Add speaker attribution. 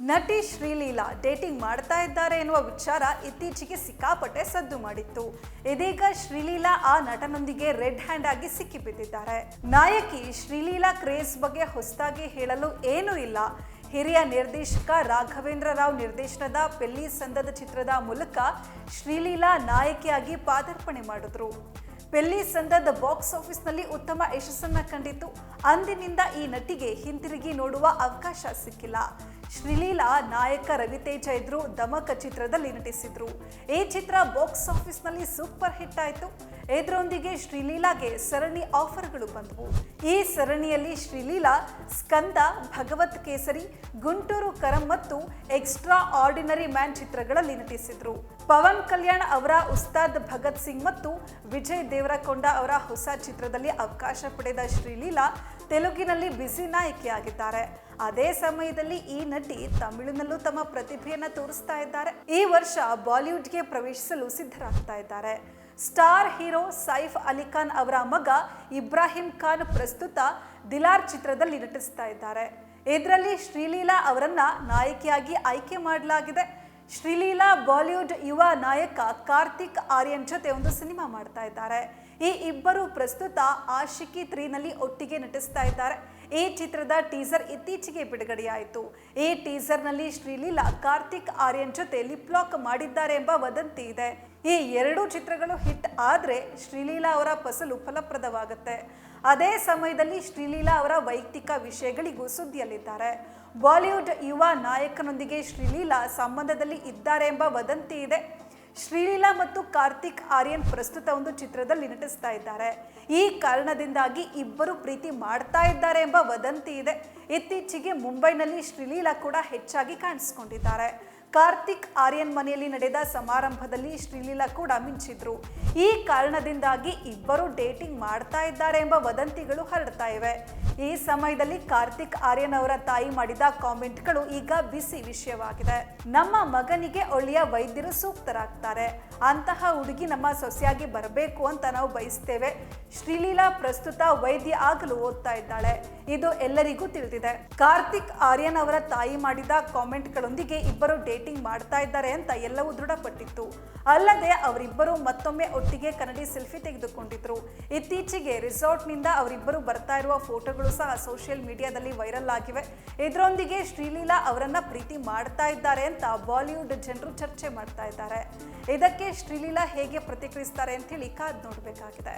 Speaker 1: ನಟಿ ಶ್ರೀಲೀಲಾ ಡೇಟಿಂಗ್ ಮಾಡ್ತಾ ಇದ್ದಾರೆ ಎನ್ನುವ ವಿಚಾರ ಇತ್ತೀಚೆಗೆ ಸಿಕ್ಕಾಪಟ್ಟೆ ಸದ್ದು ಮಾಡಿತ್ತು. ಇದೀಗ ಶ್ರೀಲೀಲಾ ಆ ನಟನೊಂದಿಗೆ ರೆಡ್ ಹ್ಯಾಂಡ್ ಆಗಿ ಸಿಕ್ಕಿಬಿದ್ದಿದ್ದಾರೆ. ನಾಯಕಿ ಶ್ರೀಲೀಲಾ ಕ್ರೇಜ್ ಬಗ್ಗೆ ಹೊಸದಾಗಿ ಹೇಳಲು ಏನೂ ಇಲ್ಲ. ಹಿರಿಯ ನಿರ್ದೇಶಕ ರಾಘವೇಂದ್ರ ರಾವ್ ನಿರ್ದೇಶನದ ಪೆಲ್ಲಿ ಸಂದದ ಚಿತ್ರದ ಮೂಲಕ ಶ್ರೀಲೀಲಾ ನಾಯಕಿಯಾಗಿ ಪಾದಾರ್ಪಣೆ ಮಾಡಿದ್ರು. ಪೆಲ್ಲಿ ಸಂದದ ಬಾಕ್ಸ್ ಆಫೀಸ್ನಲ್ಲಿ ಉತ್ತಮ ಯಶಸ್ಸನ್ನ ಕಂಡಿತು ಅಂದಿನಿಂದ ಈ ನಟಿಗೆ ಹಿಂತಿರುಗಿ ನೋಡುವ ಅವಕಾಶ ಸಿಕ್ಕಿಲ್ಲ. ಶ್ರೀಲೀಲಾ ನಾಯಕ ರವಿತೇಜ ಇದ್ರು ದಮಕ ಚಿತ್ರದಲ್ಲಿ ನಟಿಸಿದ್ರು. ಈ ಚಿತ್ರ ಬಾಕ್ಸ್ ಆಫೀಸ್ನಲ್ಲಿ ಸೂಪರ್ ಹಿಟ್ ಆಯಿತು. ಇದರೊಂದಿಗೆ ಶ್ರೀಲೀಲಾಗೆ ಸರಣಿ ಆಫರ್ಗಳು ಬಂದವು. ಈ ಸರಣಿಯಲ್ಲಿ ಶ್ರೀಲೀಲಾ, ಸ್ಕಂದ, ಭಗವತ್ ಕೇಸರಿ, ಗುಂಟೂರು ಕರಂ ಮತ್ತು ಎಕ್ಸ್ಟ್ರಾ ಆರ್ಡಿನರಿ ಮ್ಯಾನ್ ಚಿತ್ರಗಳಲ್ಲಿ ನಟಿಸಿದ್ರು. ಪವನ್ ಕಲ್ಯಾಣ್ ಅವರ ಉಸ್ತಾದ್ ಭಗತ್ ಸಿಂಗ್ ಮತ್ತು ವಿಜಯ್ ದೇವರಕೊಂಡ ಅವರ ಹೊಸ ಚಿತ್ರದಲ್ಲಿ ಅವಕಾಶ ಪಡೆದ ಶ್ರೀಲೀಲಾ ತೆಲುಗಿನಲ್ಲಿ ಬ್ಯುಸಿ ನಾಯಕಿಯಾಗಿದ್ದಾರೆ. ಅದೇ ಸಮಯದಲ್ಲಿ ಈ ನಟಿ ತಮಿಳಿನಲ್ಲೂ ತಮ್ಮ ಪ್ರತಿಭೆಯನ್ನು ತೋರಿಸ್ತಾ ಇದ್ದಾರೆ. ಈ ವರ್ಷ ಬಾಲಿವುಡ್ಗೆ ಪ್ರವೇಶಿಸಲು ಸಿದ್ಧರಾಗ್ತಾ ಇದ್ದಾರೆ. ಸ್ಟಾರ್ ಹೀರೋ ಸೈಫ್ ಅಲಿ ಖಾನ್ ಅವರ ಮಗ ಇಬ್ರಾಹಿಂ ಖಾನ್ ಪ್ರಸ್ತುತ ದಿಲಾರ್ ಚಿತ್ರದಲ್ಲಿ ನಟಿಸ್ತಾ ಇದ್ದಾರೆ. ಇದರಲ್ಲಿ ಶ್ರೀಲೀಲಾ ಅವರನ್ನ ನಾಯಕಿಯಾಗಿ ಆಯ್ಕೆ ಮಾಡಲಾಗಿದೆ. ಶ್ರೀಲೀಲಾ ಬಾಲಿವುಡ್ ಯುವ ನಾಯಕ ಕಾರ್ತಿಕ್ ಆರ್ಯನ್ ಜೊತೆ ಒಂದು ಸಿನಿಮಾ ಮಾಡ್ತಾ ಇದ್ದಾರೆ. ಈ ಇಬ್ಬರು ಪ್ರಸ್ತುತ ಆಶಿಕಿ ತ್ರೀನಲ್ಲಿ ಒಟ್ಟಿಗೆ ನಟಿಸ್ತಾ ಇದ್ದಾರೆ. ಈ ಚಿತ್ರದ ಟೀಸರ್ ಇತ್ತೀಚೆಗೆ ಬಿಡುಗಡೆಯಾಯಿತು. ಈ ಟೀಸರ್ನಲ್ಲಿ ಶ್ರೀಲೀಲಾ ಕಾರ್ತಿಕ್ ಆರ್ಯನ್ ಜೊತೆ ಲಿಪ್ ಲಾಕ್ ಮಾಡಿದ್ದಾರೆ ಎಂಬ ವದಂತಿ ಇದೆ. ಈ ಎರಡೂ ಚಿತ್ರಗಳು ಹಿಟ್ ಆದರೆ ಶ್ರೀಲೀಲಾ ಅವರ ಫಸಲು ಫಲಪ್ರದವಾಗುತ್ತೆ. ಅದೇ ಸಮಯದಲ್ಲಿ ಶ್ರೀಲೀಲಾ ಅವರ ವೈಯಕ್ತಿಕ ವಿಷಯಗಳಿಗೂ ಸುದ್ದಿಯಲ್ಲಿದ್ದಾರೆ. ಬಾಲಿವುಡ್ ಯುವ ನಾಯಕನೊಂದಿಗೆ ಶ್ರೀಲೀಲಾ ಸಂಬಂಧದಲ್ಲಿ ಇದ್ದಾರೆ ಎಂಬ ವದಂತಿ ಇದೆ. ಶ್ರೀಲೀಲಾ ಮತ್ತು ಕಾರ್ತಿಕ್ ಆರ್ಯನ್ ಪ್ರಸ್ತುತ ಒಂದು ಚಿತ್ರದಲ್ಲಿ ನಟಿಸ್ತಾ ಇದ್ದಾರೆ. ಈ ಕಾರಣದಿಂದಾಗಿ ಇಬ್ಬರು ಪ್ರೀತಿ ಮಾಡ್ತಾ ಇದ್ದಾರೆ ಎಂಬ ವದಂತಿ ಇದೆ. ಇತ್ತೀಚೆಗೆ ಮುಂಬೈನಲ್ಲಿ ಶ್ರೀಲೀಲಾ ಕೂಡ ಹೆಚ್ಚಾಗಿ ಕಾಣಿಸಿಕೊಂಡಿದ್ದಾರೆ. ಕಾರ್ತಿಕ್ ಆರ್ಯನ್ ಮನೆಯಲ್ಲಿ ನಡೆದ ಸಮಾರಂಭದಲ್ಲಿ ಶ್ರೀಲೀಲಾ ಕೂಡ ಮಿಂಚಿದ್ರು. ಈ ಕಾರಣದಿಂದಾಗಿ ಇಬ್ಬರು ಡೇಟಿಂಗ್ ಮಾಡ್ತಾ ಇದ್ದಾರೆ ಎಂಬ ವದಂತಿಗಳು ಹರಡ್ತಾ ಇವೆ. ಈ ಸಮಯದಲ್ಲಿ ಕಾರ್ತಿಕ್ ಆರ್ಯನ್ ಅವರ ತಾಯಿ ಮಾಡಿದ ಕಾಮೆಂಟ್ಗಳು ಈಗ ಬಿಸಿ ವಿಷಯವಾಗಿದೆ. ನಮ್ಮ ಮಗನಿಗೆ ಒಳ್ಳೆಯ ವೈದ್ಯರು ಸೂಕ್ತರಾಗ್ತಾರೆ. ಅಂತಹ ಹುಡುಗಿ ನಮ್ಮ ಸೊಸೆಯಾಗಿ ಬರಬೇಕು ಅಂತ ನಾವು ಬಯಸ್ತೇವೆ. ಶ್ರೀಲೀಲಾ ಪ್ರಸ್ತುತ ವೈದ್ಯ ಆಗಲು ಓದ್ತಾ ಇದ್ದಾಳೆ. ಇದು ಎಲ್ಲರಿಗೂ ತಿಳಿದಿದೆ. ಕಾರ್ತಿಕ್ ಆರ್ಯನ್ ಅವರ ತಾಯಿ ಮಾಡಿದ ಕಾಮೆಂಟ್ಗಳೊಂದಿಗೆ ಇಬ್ಬರು ಡೇಟಿಂಗ್ ಮಾಡ್ತಾ ಇದ್ದಾರೆ ಅಂತ ಎಲ್ಲವೂ ದೃಢಪಟ್ಟಿತ್ತು. ಅಲ್ಲದೆ ಅವರಿಬ್ಬರು ಮತ್ತೊಮ್ಮೆ ಒಟ್ಟಿಗೆ ಕನ್ನಡಿ ಸೆಲ್ಫಿ ತೆಗೆದುಕೊಂಡಿದ್ರು. ಇತ್ತೀಚೆಗೆ ರಿಸಾರ್ಟ್ನಿಂದ ಅವರಿಬ್ಬರು ಬರ್ತಾ ಇರುವ ಫೋಟೋಗಳು ಸಹ ಸೋಷಿಯಲ್ ಮೀಡಿಯಾದಲ್ಲಿ ವೈರಲ್ ಆಗಿವೆ. ಇದರೊಂದಿಗೆ ಶ್ರೀಲೀಲಾ ಅವರನ್ನ ಪ್ರೀತಿ ಮಾಡ್ತಾ ಇದ್ದಾರೆ ಅಂತ ಬಾಲಿವುಡ್ ಜನರು ಚರ್ಚೆ ಮಾಡ್ತಾ ಇದ್ದಾರೆ. ಇದಕ್ಕೆ ಶ್ರೀಲೀಲಾ ಹೇಗೆ ಪ್ರತಿಕ್ರಿಯಿಸ್ತಾರೆ ಅಂತ ಹೇಳಿ ಕಾದ್ ನೋಡಬೇಕಾಗಿದೆ.